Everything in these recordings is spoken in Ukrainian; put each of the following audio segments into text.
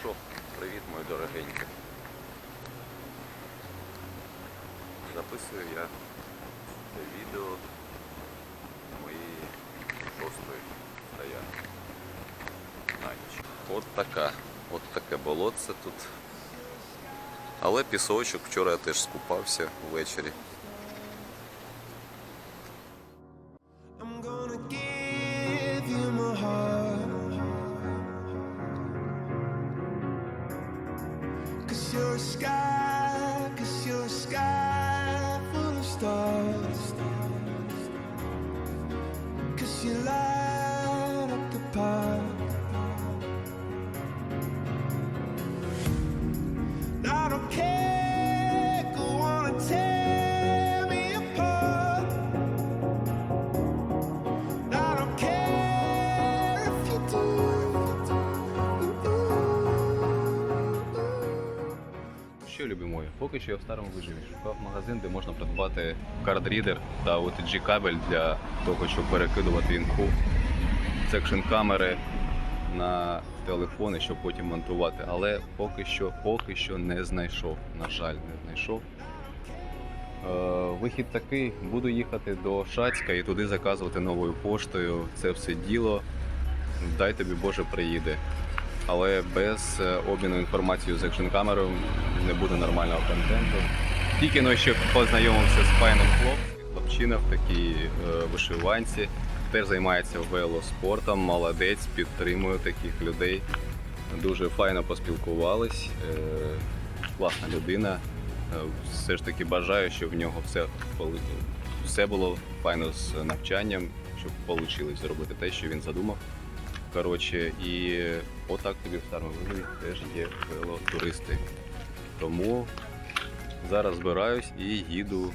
що, привіт, мої дорогенькі. Записую я це відео моєї шостої стоянки на ніч. От така, от таке болотце тут. Але пісочок, вчора я теж скупався ввечері. Cause you're a sky, cause you're a sky Що любі? Поки що я в старому виживі шукав магазин, де можна придбати кардрідер та OTG кабель для того, щоб перекидувати інфу, секшн камери на телефони, щоб потім монтувати. Але поки що, поки що не знайшов. На жаль, не знайшов. Е, вихід такий: буду їхати до Шацька і туди заказувати новою поштою. Це все діло. Дай тобі Боже приїде але без е, обміну інформацією з екшн камерою не буде нормального контенту. Тільки но ще познайомився з файним хлопцем, хлопчина в такій е, вишиванці, теж займається велоспортом, молодець, підтримую таких людей. Дуже файно поспілкувались, е, класна людина. Все ж таки бажаю, щоб в нього все, все було файно з навчанням, щоб вийшло зробити те, що він задумав. Коротше, і отак тобі в вигляді теж є велотуристи. Тому зараз збираюсь і їду.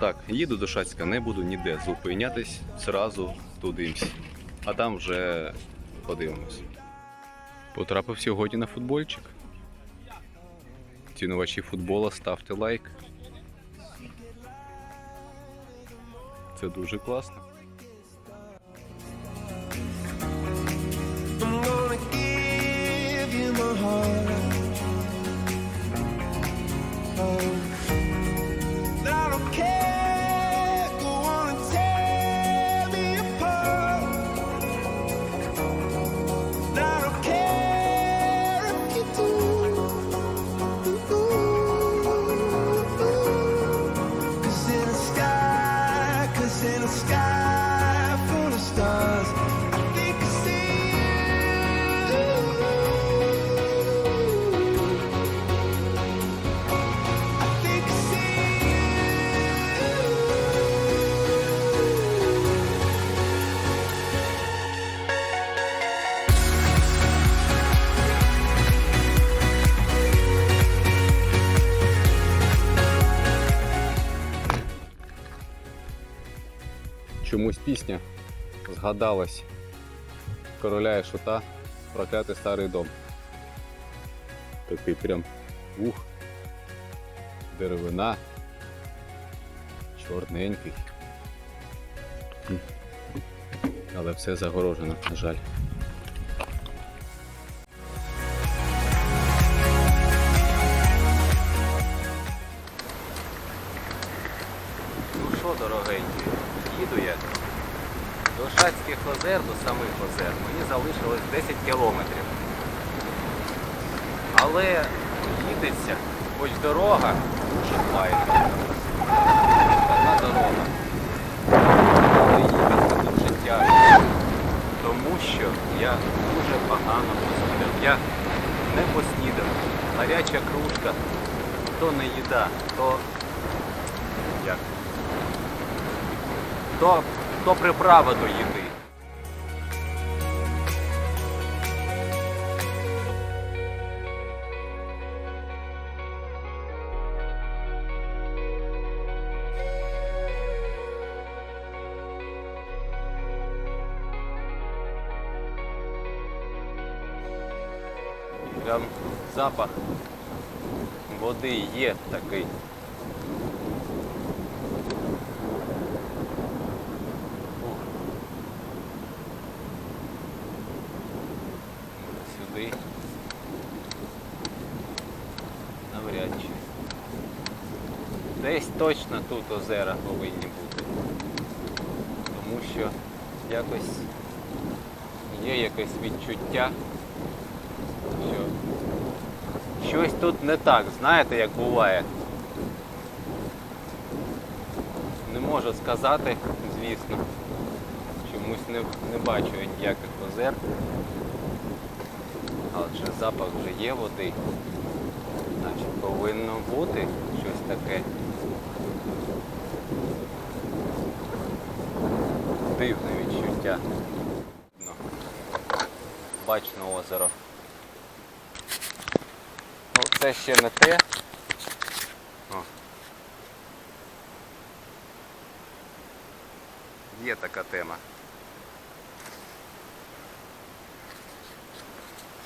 Так, їду до Шацька, не буду ніде зупинятись, зразу туди. А там вже подивимось. Потрапив сьогодні на футбольчик. Цінувачі футбола, ставте лайк. Це дуже класно. Чомусь пісня згадалась короля і шута проклятий старий дом. Такий прям ух, деревина, чорненький. Але все загорожено, на жаль. Залишилось 10 кілометрів. Але їдеться, хоч дорога дуже файна. Одна дорога. Але їхати дуже тяжко. Тому що я дуже погано поснідав. Я не поснідав. Гаряча кружка, то не їда, то як? То, то приправа до їди. Прям запах води є такий. Сюди. Навряд чи. Десь точно тут озера повинні бути. Тому що якось є якесь відчуття що щось тут не так, знаєте, як буває. Не можу сказати, звісно. Чомусь не, не бачу ніяких озер. Адже запах вже є води. Значить повинно бути щось таке. Дивне відчуття. Бачно озеро. Це ще не те. О. Є така тема.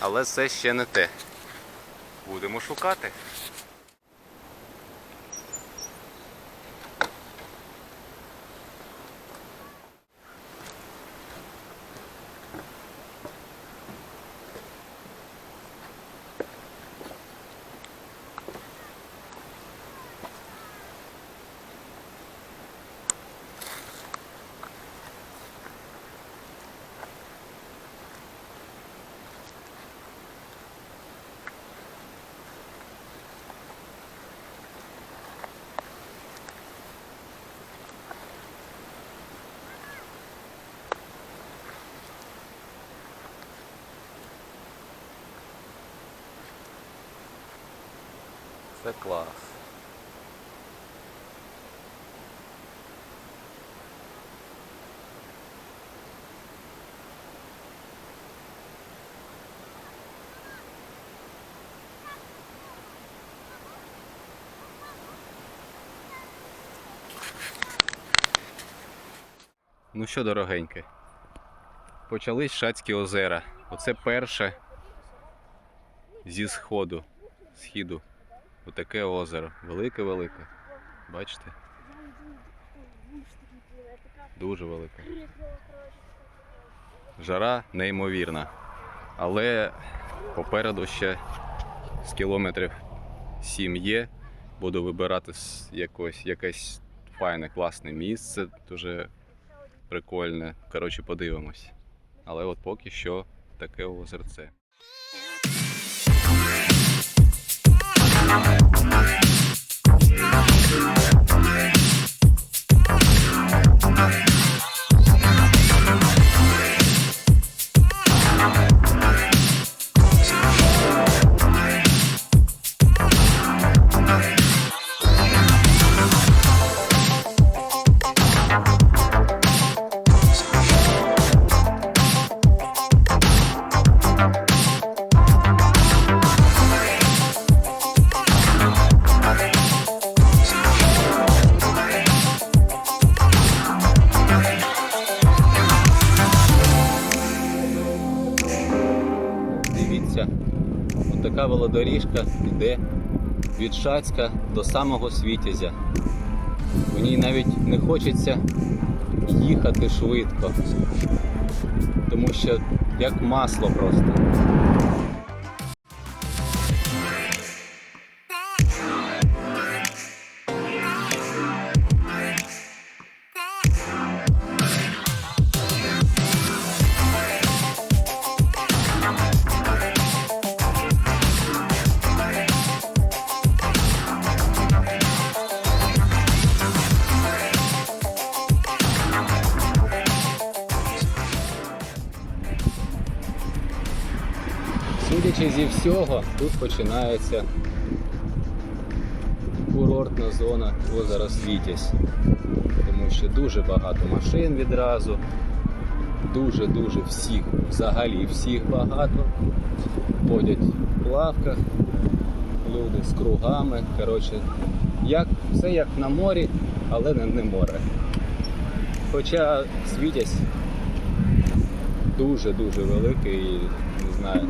Але це ще не те. Будемо шукати. Це клас. Ну що, дорогеньке, почались Шацькі озера. Оце перше зі сходу, східу. Отаке озеро. Велике-велике. Бачите? Дуже велике. Жара неймовірна. Але попереду ще з кілометрів 7 є. Буду вибирати якось, якесь файне, класне місце, дуже прикольне. Коротше, подивимось. Але от поки що таке озерце. Велодоріжка йде від Шацька до самого Світязя. В навіть не хочеться їхати швидко, тому що як масло просто. Судячи зі всього, тут починається курортна зона озера Світязь. Тому що дуже багато машин відразу, дуже-дуже всіх, взагалі всіх багато. Ходять в плавках, люди з кругами. Коротше, як, все як на морі, але не, не море. Хоча Світязь дуже-дуже великий і не знаю,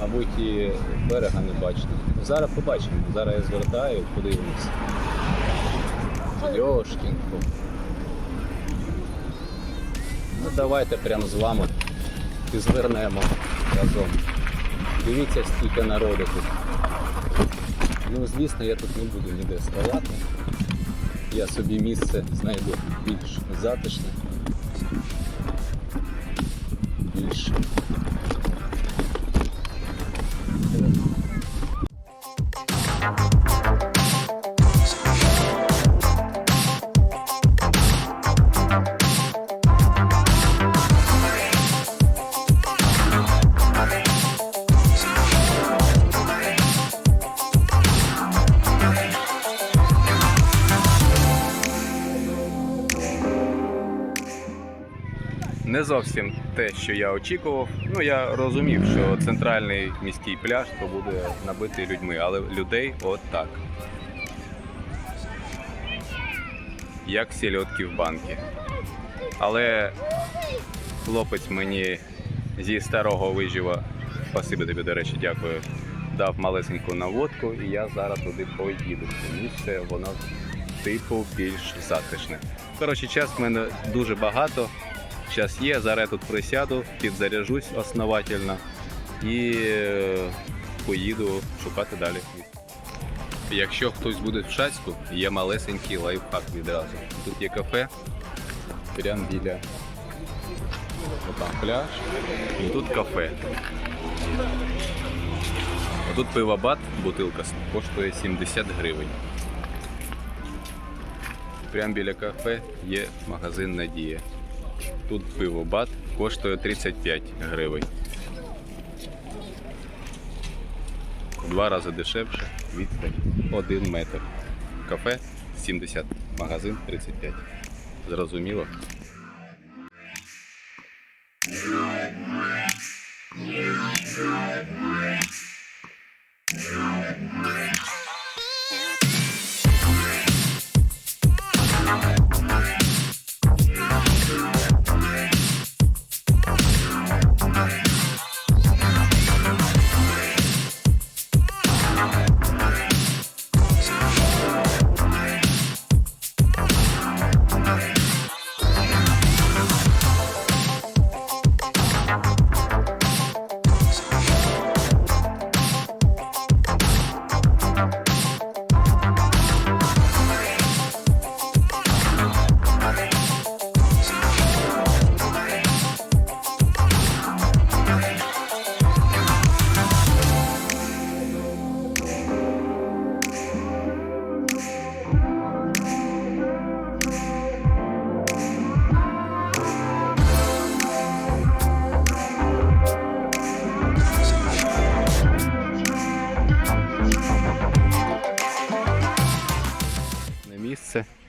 мабуть, і берега не бачно. Зараз побачимо. Зараз я звертаю, подивимось. Йошкінку. Ну давайте прямо з вами і звернемо разом. Дивіться, скільки народу тут. Ну, звісно, я тут не буду ніде ставати. Я собі місце знайду більш затишне, зовсім те, що я очікував. Ну я розумів, що центральний міський пляж то буде набитий людьми, але людей от так. Як сільотки в банки. Але хлопець мені зі старого вижива, спасибі тобі, до речі, дякую, дав малесеньку наводку, і я зараз туди поїду. Місце, воно типу більш затишне. Коротше, час в мене дуже багато. Час є, зараз я тут присяду, підзаряжусь основательно і е, поїду шукати далі. Якщо хтось буде в Шацьку, є малесенький лайфхак відразу. Тут є кафе, прямо біля там пляж, і тут кафе. А тут пивобат, бутилка коштує 70 гривень. Прямо біля кафе є магазин Надія. Тут пиво бат коштує 35 гривень. Два рази дешевше, відстань 1 метр. Кафе 70, магазин 35. Зрозуміло?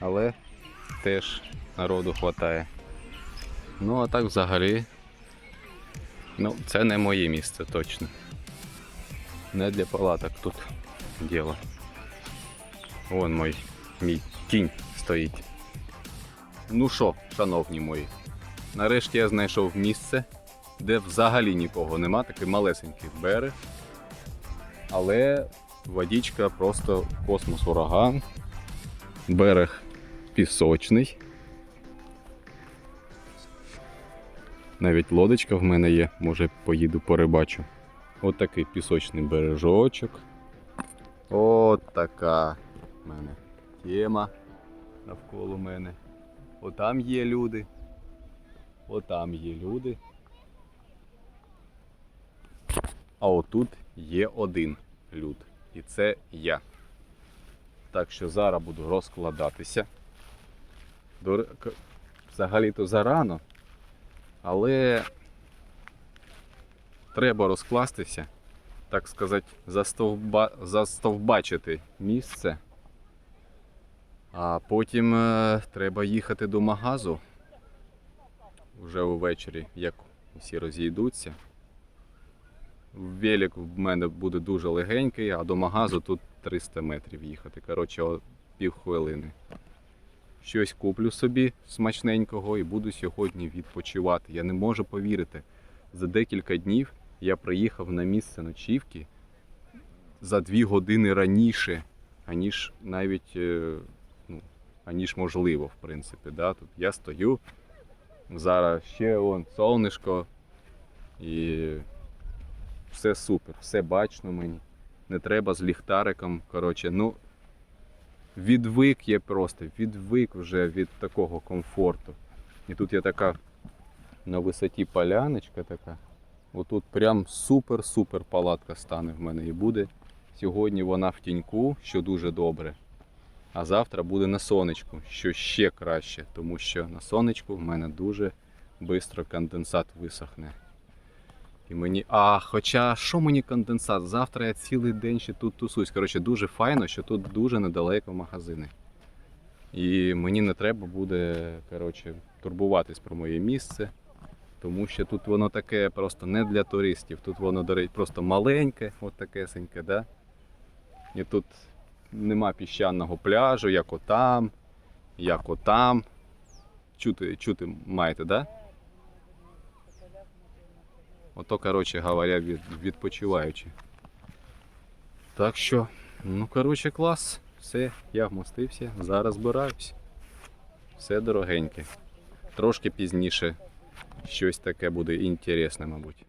Але теж народу хватає. Ну а так взагалі. Ну, це не моє місце точно. Не для палаток тут діло. Вон мой мій кінь стоїть. Ну що, шановні мої, нарешті я знайшов місце, де взагалі нікого нема, такий малесенький берег. Але водичка просто космос ураган. Берег пісочний. Навіть лодочка в мене є, може поїду порибачу. От пісочний бережочок. От така в мене тема навколо мене. Отам є люди. Отам є люди. А отут є один люд. І це я. Так що зараз буду розкладатися. Взагалі-то зарано, але треба розкластися, так сказати, застовба... застовбачити місце. А потім е, треба їхати до магазу вже увечері, як усі розійдуться. Велик в мене буде дуже легенький, а до магазу тут 300 метрів їхати. Коротше, о, півхвилини. Щось куплю собі смачненького і буду сьогодні відпочивати. Я не можу повірити. За декілька днів я приїхав на місце ночівки за дві години раніше, аніж навіть е, ну, аніж можливо, в принципі. Да? Тут я стою. Зараз ще вон сонечко і все супер, все бачно мені. не треба з ліхтариком. Коротше, ну, відвик є просто, відвик вже від такого комфорту. І тут є така на висоті поляночка така. Отут прям супер-супер палатка стане в мене і буде. Сьогодні вона в тіньку, що дуже добре. А завтра буде на сонечку, що ще краще, тому що на сонечку в мене дуже швидко конденсат висохне. І мені. А, хоча що мені конденсат? Завтра я цілий день ще тут тусусь. Коротше, дуже файно, що тут дуже недалеко магазини. І мені не треба буде коротше, турбуватись про моє місце. Тому що тут воно таке просто не для туристів. Тут воно, до речі, просто маленьке, от такесеньке, да? І тут нема піщаного пляжу, як отам, як отам. Чути, чути маєте, да? Ото, коротше говоря, від, відпочиваючи. Так що, ну, коротше, клас. Все, я вмостився, зараз збираюсь. Все дорогеньке. Трошки пізніше щось таке буде інтересне, мабуть.